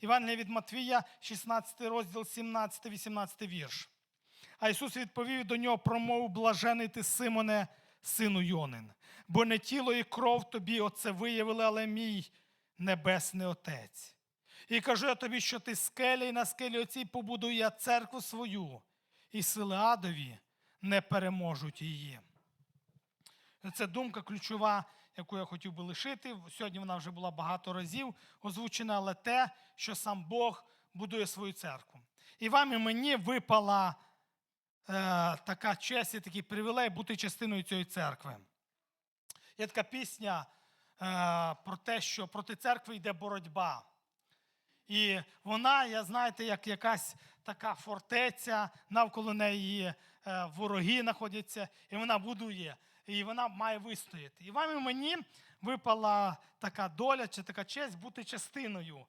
Івангелія від Матвія, 16 розділ, 17-18 вірш. А Ісус відповів до нього промову блажений ти, Симоне, сину Йонин, бо не тіло і кров тобі оце виявили, але мій небесний Отець. І кажу я тобі, що ти скеля, і на скелі оцій побудую я церкву свою, і сили адові не переможуть її. Це думка ключова, яку я хотів би лишити. Сьогодні вона вже була багато разів озвучена, але те, що сам Бог будує свою церкву. І вам і мені випала е, така честь і такий привілей бути частиною цієї церкви. Є така пісня е, про те, що проти церкви йде боротьба. І вона, я знаєте, як якась така фортеця, навколо неї е, вороги знаходяться, і вона будує, і вона має вистояти. І вам і мені випала така доля чи така честь бути частиною.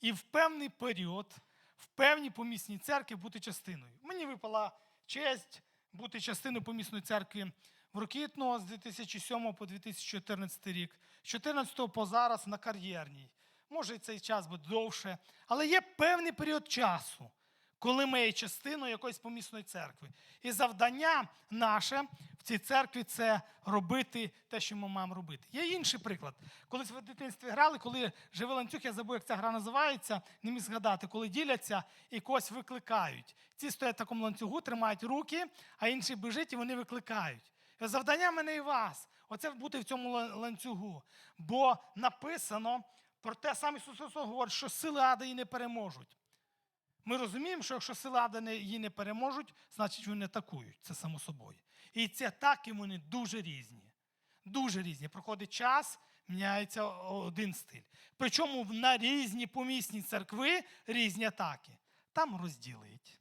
І в певний період, в певній помісній церкві бути частиною. Мені випала честь бути частиною помісної церкви в Рокітного з 2007 по 2014 рік, з 14 по зараз на кар'єрній. Може, і цей час буде довше, але є певний період часу, коли ми є частиною якоїсь помісної церкви. І завдання наше цій церкві це робити те, що ми маємо робити. Є інший приклад. Колись ви в дитинстві грали, коли живий ланцюг, я забув, як ця гра називається, не міг згадати, коли діляться і когось викликають. Ці стоять в такому ланцюгу, тримають руки, а інший біжить і вони викликають. Завдання мене і вас оце бути в цьому ланцюгу. Бо написано про те, сам Ісус Христос говорить, що сили ада її не переможуть. Ми розуміємо, що якщо сили ада її не переможуть, значить вони атакують. Це само собою. І ці атаки вони дуже різні. Дуже різні. Проходить час, міняється один стиль. Причому на різні помісні церкви різні атаки. Там розділить,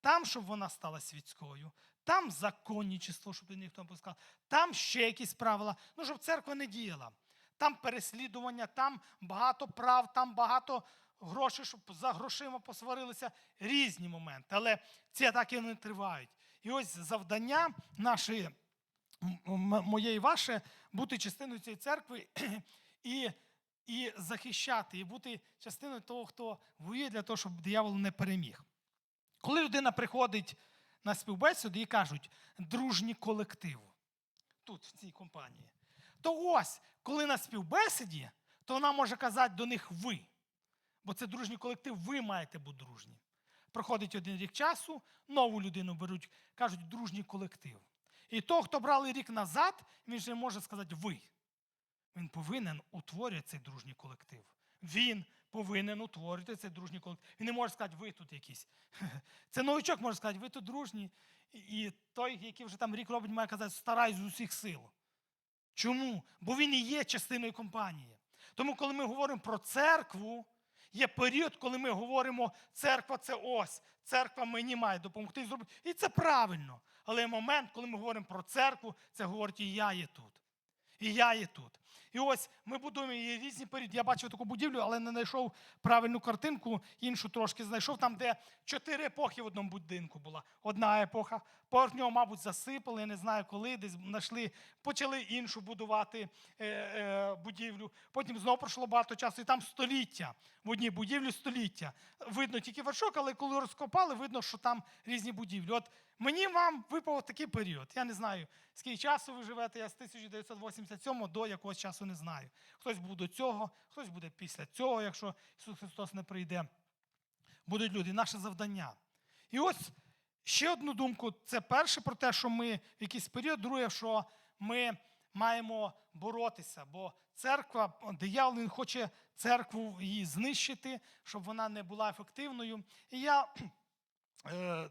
там, щоб вона стала світською, там законничество, щоб ніхто не пускав, там ще якісь правила, ну, щоб церква не діяла. Там переслідування, там багато прав, там багато грошей, щоб за грошима посварилися. Різні моменти. Але ці атаки не тривають. І ось завдання нашої, моє і ваше, бути частиною цієї церкви і, і захищати, і бути частиною того, хто воює для того, щоб диявол не переміг. Коли людина приходить на співбесіду і кажуть дружній колектив тут, в цій компанії, то ось, коли на співбесіді, то вона може казати до них ви. Бо це дружній колектив, ви маєте бути дружні. Проходить один рік часу, нову людину беруть, кажуть, дружній колектив. І того, хто брали рік назад, він же може сказати ви. Він повинен утворювати цей дружній колектив. Він повинен утворювати цей дружній колектив. Він не може сказати, ви тут якісь. Це новичок може сказати, ви тут дружні. І той, який вже там рік робить, має казати, стараюсь з усіх сил. Чому? Бо він і є частиною компанії. Тому, коли ми говоримо про церкву, є період, коли ми говоримо, церква це ось, церква мені має допомогти зробити. І це правильно. Але є момент, коли ми говоримо про церкву, це говорить, і я є тут. І я є тут. І ось ми будуємо її різні періоди. Я бачив таку будівлю, але не знайшов правильну картинку, іншу трошки знайшов там, де чотири епохи в одному будинку була. Одна епоха. Поверх нього, мабуть, засипали, я не знаю коли, десь знайшли, почали іншу будувати е, е, будівлю. Потім знову пройшло багато часу, і там століття. В одній будівлі століття. Видно тільки вершок, але коли розкопали, видно, що там різні будівлі. От мені вам випав такий період. Я не знаю, скільки часу ви живете, я з 1987 до якогось часу не знаю. Хтось був до цього, хтось буде після цього, якщо Ісус Христос не прийде. Будуть люди, наше завдання. І ось ще одну думку: це перше про те, що ми в якийсь період, друге, що ми маємо боротися, бо церква, диявол він хоче церкву її знищити, щоб вона не була ефективною. І я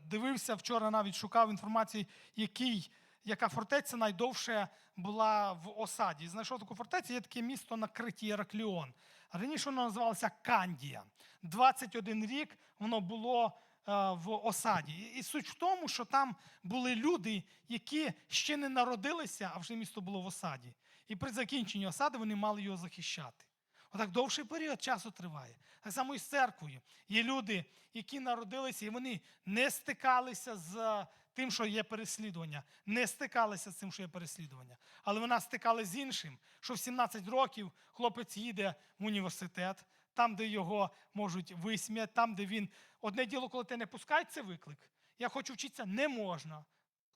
дивився вчора, навіть шукав інформації, який, яка фортеця найдовше була в осаді. Знайшов таку фортецю, є таке місто на Криті Іракліон. Раніше воно називалося Кандія. 21 рік воно було е, в осаді. І суть в тому, що там були люди, які ще не народилися, а вже місто було в осаді. І при закінченні осади вони мали його захищати. Отак довший період часу триває. Так само і з церквою. Є люди, які народилися, і вони не стикалися з тим, що є переслідування, не стикалися з тим, що є переслідування. Але вона стикалася з іншим, що в 17 років хлопець їде в університет, там, де його можуть висміяти, там, де він. Одне діло, коли ти не пускають, це виклик. Я хочу вчитися, не можна.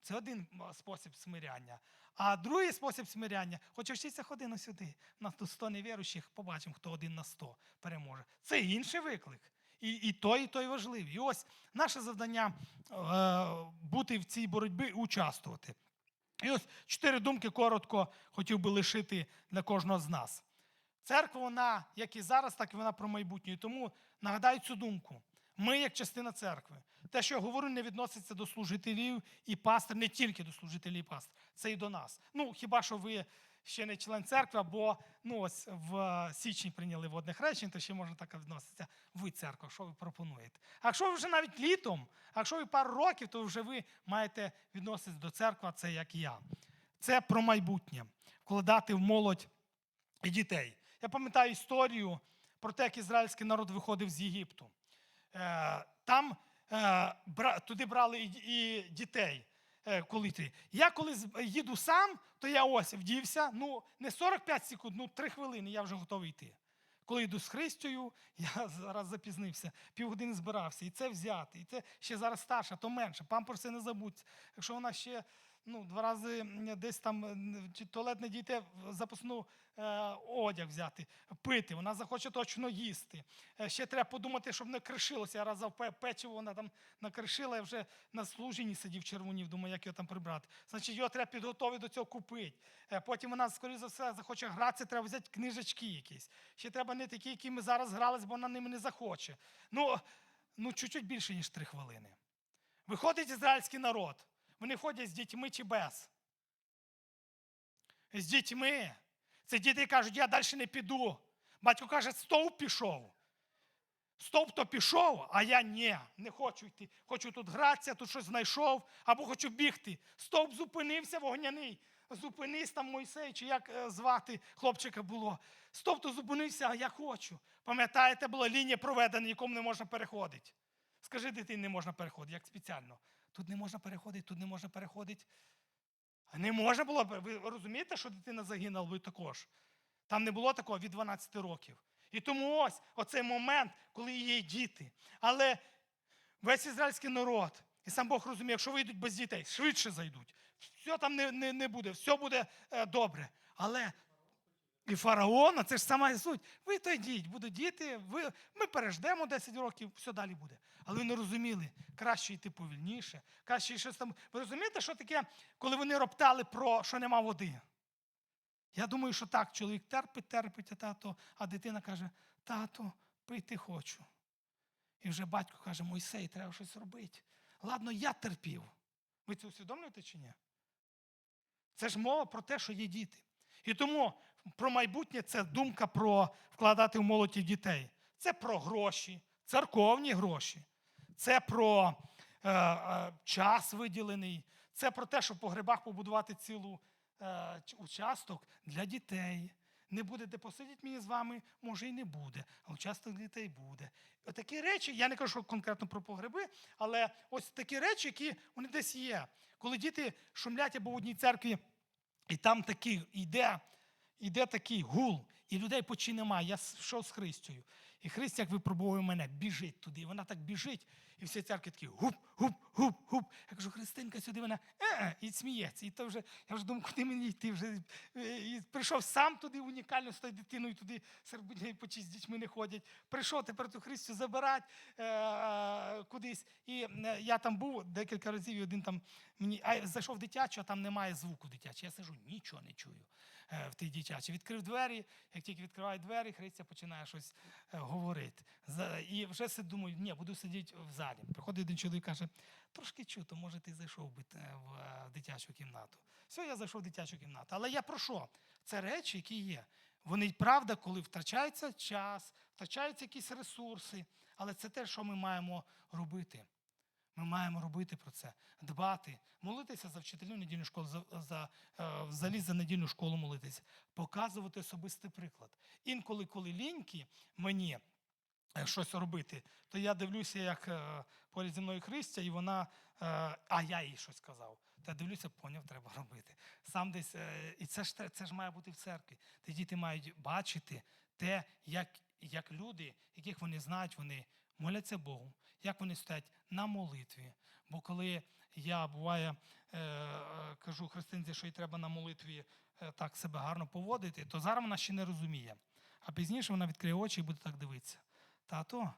Це один спосіб смиряння. А другий спосіб смиряння, хочу вчитися, ходи на сюди. У нас тут 100 невіруючих, побачимо, хто один на 100 переможе. Це інший виклик. І, і той, і той важливий. І ось наше завдання е, бути в цій боротьбі і участвувати. І ось чотири думки коротко хотів би лишити для кожного з нас. Церква, вона, як і зараз, так і вона про майбутнє. Тому нагадаю цю думку. Ми, як частина церкви, те, що я говорю, не відноситься до служителів і пастор, не тільки до служителів і пастор, це і до нас. Ну, хіба що ви ще не член церкви, або ну, ось в е, січні прийняли водне хрещення, то ще можна так відноситися. Ви церква, що ви пропонуєте? А якщо ви вже навіть літом, а якщо ви пару років, то вже ви маєте відноситися до церкви, це як я. Це про майбутнє, вкладати в молодь і дітей. Я пам'ятаю історію про те, як ізраїльський народ виходив з Єгипту. Е, Там е, туди брали і, дітей. е, Коли ти. Я коли їду сам, то я ось вдівся. Ну, не 45 секунд, ну 3 хвилини, я вже готовий йти. Коли йду з Христю, я зараз запізнився, півгодини збирався, і це взяти, і це ще зараз старша, то менше. Памперси не забудь. Якщо вона ще ну, два рази десь там туалет не дійде, в запасну е, одяг взяти, пити, вона захоче точно їсти. Е, ще треба подумати, щоб не кришилося. Я разав пе- печиво, вона там накришила, я вже на служінні сидів червонів, думаю, як його там прибрати. Значить, його треба підготовити до цього купити. Е, потім вона, скоріше за все, захоче гратися, треба взяти книжечки якісь. Ще треба не такі, які ми зараз грались, бо вона ними не захоче. Ну, ну чуть-чуть більше, ніж три хвилини. Виходить ізраїльський народ. Вони ходять з дітьми чи без. З дітьми. Це діти кажуть, я далі не піду. Батько каже, стовп пішов. Стовп то пішов, а я ні, не хочу йти. Хочу тут гратися, тут щось знайшов, або хочу бігти. Стовп зупинився вогняний. Зупинись там Мойсей, чи як е, звати хлопчика було. Стовп то зупинився, а я хочу. Пам'ятаєте, була лінія проведена, якому не можна переходити. Скажи, дитині не можна переходити, як спеціально. Тут не можна переходити, тут не можна переходити. А Не можна було. Ви розумієте, що дитина загинула ви також? Там не було такого від 12 років. І тому ось оцей момент, коли є діти. Але весь ізраїльський народ, і сам Бог розуміє, якщо вийдуть без дітей, швидше зайдуть. Все там не, не, не буде, все буде е, добре. Але і фараона, це ж сама суть. Ви то йдіть, будуть діти, ви, ми переждемо 10 років, все далі буде. Але вони розуміли, краще йти повільніше, краще щось там. Ви розумієте, що таке, коли вони роптали про що нема води? Я думаю, що так, чоловік терпить, терпить, а тато, а дитина каже: тато, пити хочу. І вже батько каже, Мойсей, треба щось робити. Ладно, я терпів. Ви це усвідомлюєте чи ні? Це ж мова про те, що є діти. І тому про майбутнє це думка про вкладати в молоді дітей. Це про гроші, церковні гроші. Це про е, е, час виділений. Це про те, щоб по грибах побудувати цілу е, участок для дітей. Не буде де посидіти мені з вами, може і не буде, а участок дітей буде. Такі речі, я не кажу конкретно про погреби, але ось такі речі, які вони десь є. Коли діти шумлять або в одній церкві, і там такий йде, йде такий гул, і людей почти немає. Я йшов з Христю. І Христ, як випробовує мене, біжить туди. І вона так біжить, і всі церкви такі гуп, гуп, гуп, гуп. Я кажу, Христинка сюди вона е, і сміється. І то вже, я вже думаю, куди мені йти? Вже, е, і прийшов сам туди унікально з тою дитиною, туди людей почти з дітьми не ходять. Прийшов тепер ту Христю забирати е, е, кудись. І я там був декілька разів, і один там мені а, зайшов дитячу, а там немає звуку дитячого. Я сижу, нічого не чую в тій дитячій. Відкрив двері, як тільки відкриваю двері, Христя починає щось е, говорити. І вже си- думаю, ні, буду сидіти в залі. Приходить один чоловік каже, трошки чуто, може, ти зайшов би е, в е, дитячу кімнату. Все, я зайшов в дитячу кімнату. Але я про що? Це речі, які є. Вони правда, коли втрачається час, втрачаються якісь ресурси, але це те, що ми маємо робити. Ми маємо робити про це, дбати, молитися за вчителів недільної школи, за, за, е, взагалі за недільну школу молитися, показувати особистий приклад. Інколи, коли ліньки мені е, щось робити, то я дивлюся, як е, поряд зі мною Христя, і вона, е, а я їй щось сказав. Та дивлюся, поняв, треба робити. Сам десь, е, і це ж, це ж має бути в церкві. Де діти мають бачити те, як як люди, яких вони знають, вони моляться Богу, як вони стоять на молитві. Бо коли я буває е, е, кажу христинці, що їй треба на молитві е, так себе гарно поводити, то зараз вона ще не розуміє. А пізніше вона відкриє очі і буде так дивитися. Тато,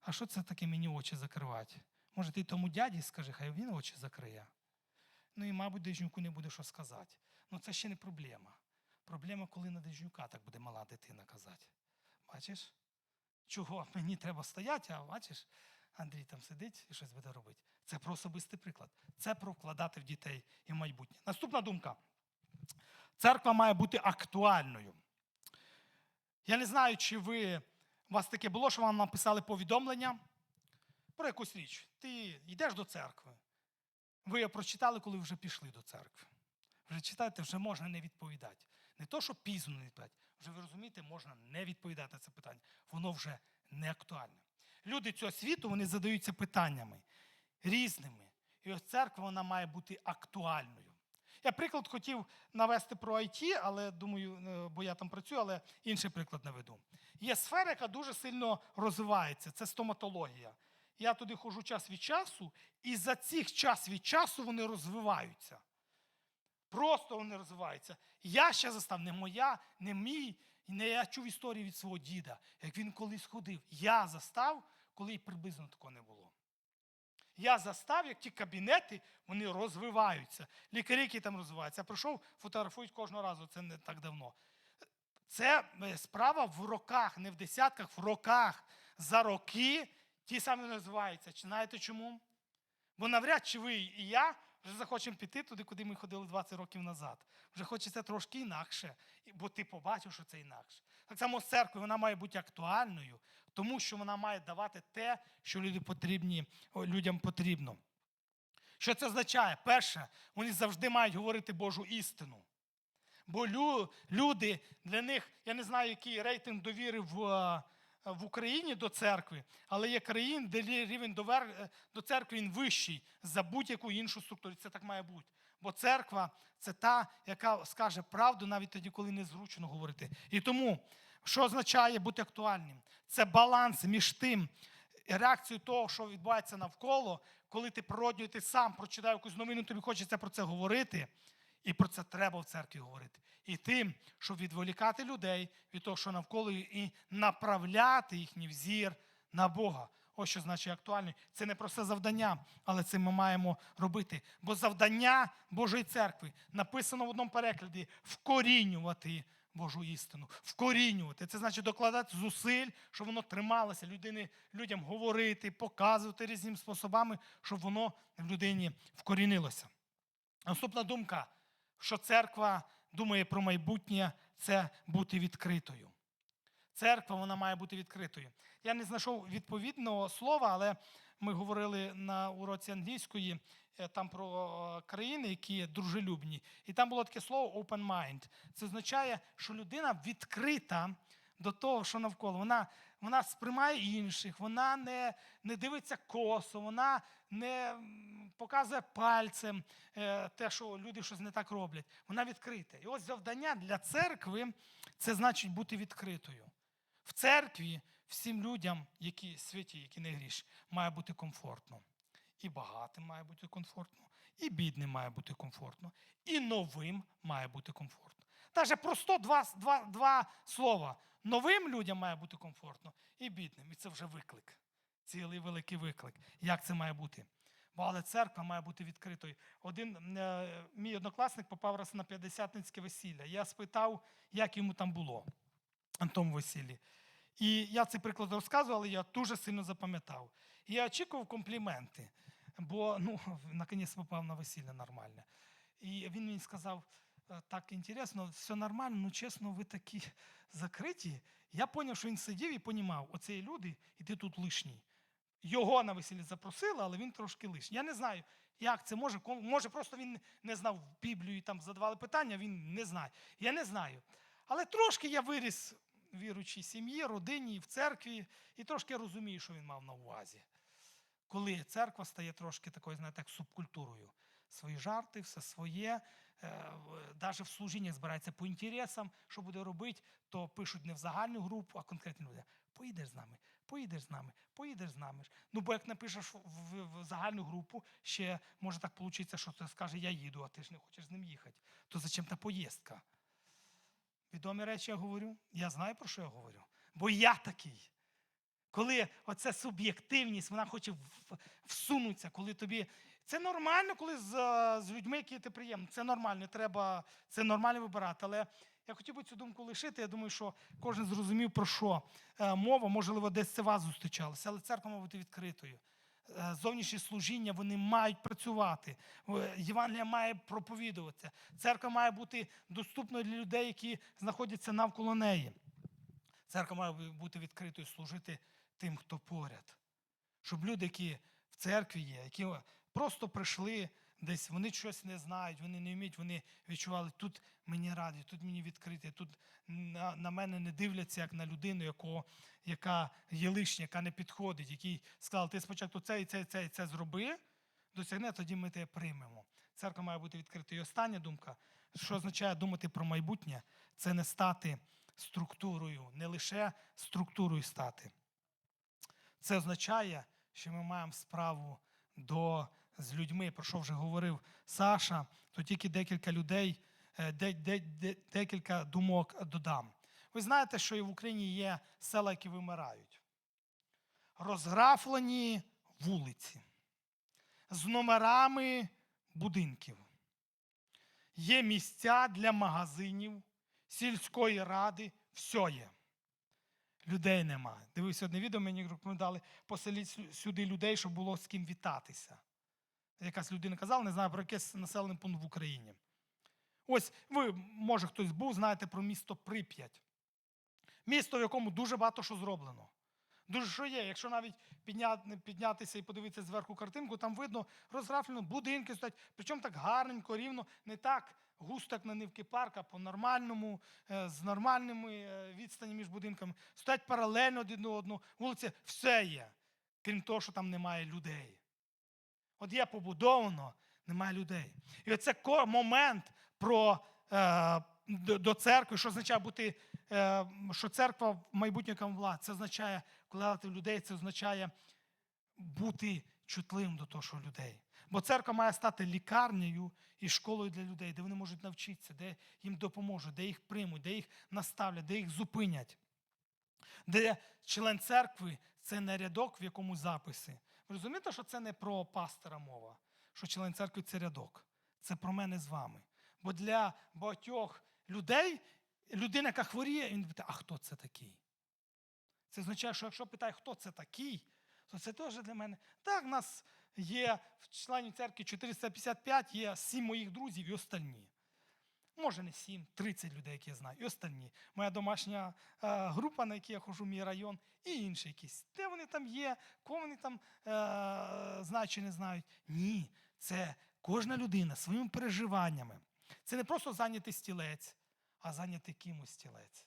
а що це таке мені очі закривати? Може, ти тому дяді скажи, хай він очі закриє. Ну і, мабуть, Дежнюку не буде що сказати. Ну це ще не проблема. Проблема, коли на Дежнюка так буде мала дитина казати. Бачиш? Чого мені треба стояти, а бачиш, Андрій там сидить і щось буде робити. Це про особистий приклад. Це про вкладати в дітей і в майбутнє. Наступна думка. Церква має бути актуальною. Я не знаю, чи ви, у вас таке було, що вам написали повідомлення про якусь річ. Ти йдеш до церкви. Ви його прочитали, коли вже пішли до церкви. Вже читаєте, вже можна не відповідати. Не то, що пізно не відповідати. Вже ви розумієте, можна не відповідати на це питання. Воно вже не актуальне. Люди цього світу вони задаються питаннями різними. І ось церква вона має бути актуальною. Я приклад хотів навести про IT, але думаю, е, бо я там працюю, але інший приклад наведу. Є сфера, яка дуже сильно розвивається, це стоматологія. Я туди ходжу час від часу, і за цих час від часу вони розвиваються. Просто вони розвиваються. Я ще застав не моя, не мій, не я чув історію від свого діда, як він колись ходив. Я застав, коли й приблизно такого не було. Я застав, як ті кабінети вони розвиваються. Лікарі, які там розвиваються. Я прийшов, фотографують кожного разу, це не так давно. Це е, справа в роках, не в десятках, в роках. За роки ті самі розвиваються. Чи знаєте чому? Бо навряд чи ви і я вже захочемо піти туди, куди ми ходили 20 років назад. Вже хочеться трошки інакше, бо ти побачив, що це інакше. Так само з церквою вона має бути актуальною, тому що вона має давати те, що люди потрібні, людям потрібно. Що це означає? Перше, вони завжди мають говорити Божу істину. Бо люди для них, я не знаю, який рейтинг довіри в, е, в Україні до церкви, але є країн, де рівень довер, е, до церкви він вищий за будь-яку іншу структуру. Це так має бути. Бо церква це та, яка скаже правду навіть тоді, коли незручно говорити. І тому, що означає бути актуальним? Це баланс між тим, реакцією того, що відбувається навколо, коли ти природньо, ти сам прочитав якусь новину, тобі хочеться про це говорити. І про це треба в церкві говорити. І тим, щоб відволікати людей від того, що навколо, і направляти їхній взір на Бога. Ось що значить актуально. Це не просте завдання, але це ми маємо робити. Бо завдання Божої церкви написано в одному перекладі вкорінювати Божу істину. Вкорінювати. Це значить докладати зусиль, щоб воно трималося, людини, людям говорити, показувати різними способами, щоб воно в людині вкорінилося. Наступна думка, що церква думає про майбутнє, це бути відкритою. Церква вона має бути відкритою. Я не знайшов відповідного слова, але ми говорили на уроці англійської е, там про е, країни, які дружелюбні. І там було таке слово open mind. Це означає, що людина відкрита до того, що навколо. Вона, вона сприймає інших, вона не, не дивиться косо, вона не показує пальцем е, те, що люди щось не так роблять. Вона відкрита. І ось завдання для церкви це значить бути відкритою. В церкві всім людям, які святі, які не гріш, має бути комфортно. І багатим має бути комфортно, і бідним має бути комфортно, і новим має бути комфортно. Навіть просто два, два, два слова. Новим людям має бути комфортно і бідним. І це вже виклик. Цілий великий виклик. Як це має бути? Бо але церква має бути відкритою. Один е, мій однокласник попав раз на п'ятдесятницьке весілля. Я спитав, як йому там було на тому весіллі. І я цей приклад розказував, але я дуже сильно запам'ятав. І я очікував компліменти, бо ну, наконець попав на весілля нормальне. І він мені сказав: «Е, так інтересно, все нормально, ну чесно, ви такі закриті. Я зрозумів, що він сидів і понімав, оце люди, і ти тут лишній. Його на весілля запросили, але він трошки лишній. Я не знаю, як це може. Може, просто він не знав Біблію і там задавали питання, він не знає. Я не знаю. Але трошки я виріс віруючій сім'ї, родині, в церкві, і трошки розумію, що він мав на увазі. Коли церква стає трошки такою, знаєте, як субкультурою. Свої жарти, все своє, навіть в служінні збирається по інтересам, що буде робити, то пишуть не в загальну групу, а конкретні люди. поїдеш з нами, поїдеш з нами, поїдеш з нами. Ну, бо як напишеш в загальну групу, ще може так вийти, що ти скаже, я їду, а ти ж не хочеш з ним їхати. То зачем та поїздка? Відомі речі я говорю. Я знаю, про що я говорю. Бо я такий. Коли оця суб'єктивність, вона хоче всунутися, коли тобі. Це нормально, коли з, е, з людьми, які ти приємно. Це нормально, треба, це нормально вибирати. Але я хотів би цю думку лишити. Я думаю, що кожен зрозумів, про що е, мова, можливо, десь це вас зустрічалося, але церква має бути відкритою. Е, Зовнішні служіння вони мають працювати. Е, Євангелія має проповідуватися. Церква має бути доступною для людей, які знаходяться навколо неї. Церква має бути відкритою, служити тим, хто поряд. Щоб люди, які в церкві є, які просто прийшли десь, вони щось не знають, вони не вміють, вони відчували, тут мені раді, тут мені відкрити, тут на, на мене не дивляться як на людину, якого, яка є лишня, яка не підходить, який сказав, ти спочатку це і це, і це, і це зроби, досягне, тоді ми тебе приймемо. Церква має бути відкрита. І остання думка, що означає думати про майбутнє, це не стати структурою, не лише структурою стати. Це означає, що ми маємо справу до, з людьми, про що вже говорив Саша, то тільки декілька людей, е, де, де, де, декілька думок додам. Ви знаєте, що і в Україні є села, які вимирають. Розграфлені вулиці з номерами будинків. Є місця для магазинів, сільської ради, все є. Людей немає. Дивився одне відео, мені рекомендували поселити сю- сюди людей, щоб було з ким вітатися. Якась людина казала, не знаю, про якийсь населений пункт в Україні. Ось ви, може, хтось був, знаєте про місто Прип'ять. Місто, в якому дуже багато що зроблено. Дуже що є. Якщо навіть підня- піднятися і подивитися зверху картинку, там видно розграфлено, будинки стоять, причому так гарненько, рівно, не так густо, як на Нивки парк, а по-нормальному, е, з нормальними е, відстані між будинками. Стоять паралельно один до одного. Вулиці все є, крім того, що там немає людей. От є побудовано, немає людей. І оце момент про, е, до, церкви, що означає бути, е, що церква в майбутньому влад. Це означає вкладати людей, це означає бути чутливим до того, що людей. Бо церква має стати лікарнею і школою для людей, де вони можуть навчитися, де їм допоможуть, де їх приймуть, де їх наставлять, де їх зупинять. Де член церкви це не рядок, в якому записи. Ви розумієте, що це не про пастора мова, що член церкви це рядок. Це про мене з вами. Бо для багатьох людей людина, яка хворіє, він питає, а хто це такий? Це означає, що якщо питає, хто це такий, то це теж для мене. Так, в нас є в членів церкви 455, є сім моїх друзів і остальні. Може, не сім, 30 людей, які я знаю, і остальні. Моя домашня е, група, на якій я ходжу, мій район, і інші якісь. Де вони там є, кого вони там е, знають чи не знають. Ні, це кожна людина своїми переживаннями. Це не просто зайнятий стілець, а зайнятий кимось стілець.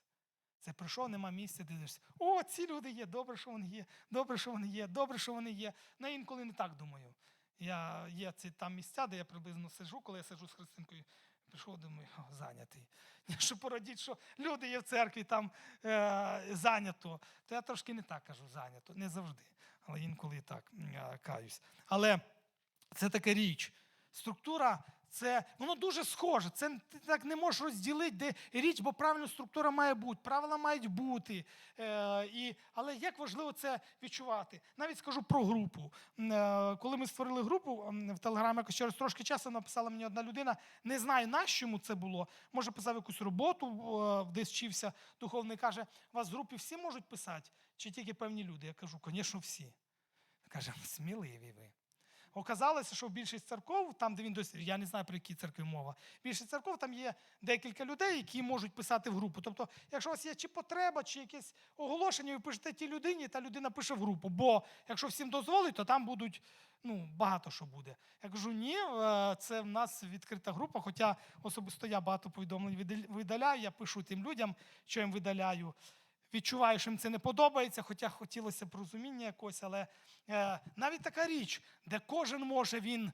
Це прийшов, нема місця, дивишся. О, ці люди є, добре, що вони є, добре, що вони є, добре, що вони є. Ну, інколи не так думаю. Я, є ці там місця, де я приблизно сижу, коли я сижу з Христинкою. Прийшов, думаю, о, зайнятий. Що порадіть, що люди є в церкві, там е, зайнято. То я трошки не так кажу зайнято, не завжди. Але інколи і так е, каюсь. Але це така річ. Структура це воно дуже схоже. Це ти так не можеш розділити, де річ, бо правильна структура має бути, правила мають бути. Е, і, але як важливо це відчувати? Навіть скажу про групу. Е, коли ми створили групу в Телеграмі, якось через трошки часу написала мені одна людина. Не знаю, на чому це було. Може, писав якусь роботу, е, десь вчився духовний. Каже, вас в групі всі можуть писати, чи тільки певні люди? Я кажу, звісно, всі. Каже, сміливі ви. Оказалося, що в більшість церков, там, де він досі, я не знаю, про які церкви мова, більшість церков там є декілька людей, які можуть писати в групу. Тобто, якщо у вас є чи потреба, чи якесь оголошення, ви пишете тій людині, та людина пише в групу. Бо якщо всім дозволить, то там будуть ну, багато що буде. Я кажу, ні, е, це в нас відкрита група, хоча особисто я багато повідомлень видал- видаляю, я пишу тим людям, що їм видаляю. Відчуваю, що їм це не подобається, хоча хотілося б розуміння якось, але е, навіть така річ, де кожен може він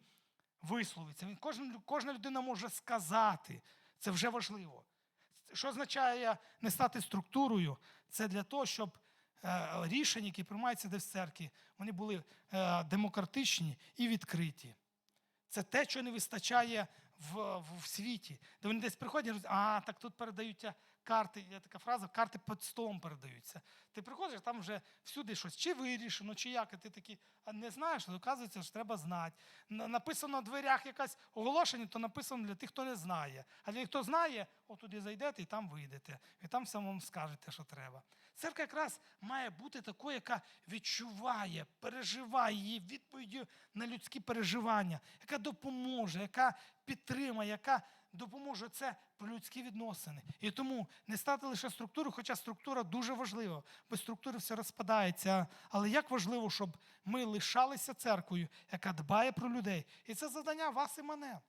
висловитися, він, кожен, кожна людина може сказати. Це вже важливо. Що означає не стати структурою? Це для того, щоб е, рішень, які приймаються десь в церкві, вони були е, демократичні і відкриті. Це те, що не вистачає в, в, в світі. Де вони десь приходять і кажуть, а так тут передаються карти. Є така фраза, карти під столом передаються. Ти приходиш, там вже всюди щось чи вирішено, чи як, і ти такий, а не знаєш, то оказується, що треба знати. Написано на дверях якесь оголошення, то написано для тих, хто не знає. А для тих, хто знає, отуди зайдете і там вийдете. І там вам скажете, що треба. Церква якраз має бути такою, яка відчуває, переживає її відповіддю на людські переживання, яка допоможе, яка підтримає, яка допоможе це людські відносини. І тому не стати лише структурою, хоча структура дуже важлива. Без структури все розпадається. Але як важливо, щоб ми лишалися церквою, яка дбає про людей. І це завдання вас і мене.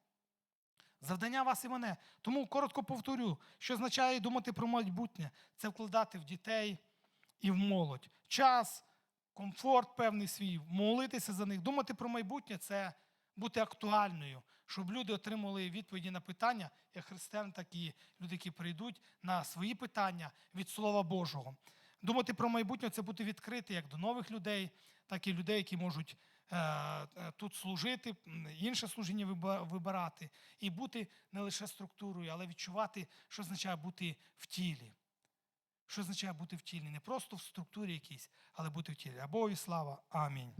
Завдання вас і мене. Тому коротко повторю, що означає думати про майбутнє. Це вкладати в дітей і в молодь. Час, комфорт певний свій, молитися за них. Думати про майбутнє це бути актуальною, щоб люди отримали відповіді на питання, як християн, так і люди, які прийдуть на свої питання від Слова Божого. Думати про майбутнє це бути відкрити як до нових людей, так і людей, які можуть е, е, тут служити, інше служіння вибирати, і бути не лише структурою, але відчувати, що означає бути в тілі. Що означає бути в тілі? Не просто в структурі якійсь, але бути в тілі. А Богові слава. Амінь.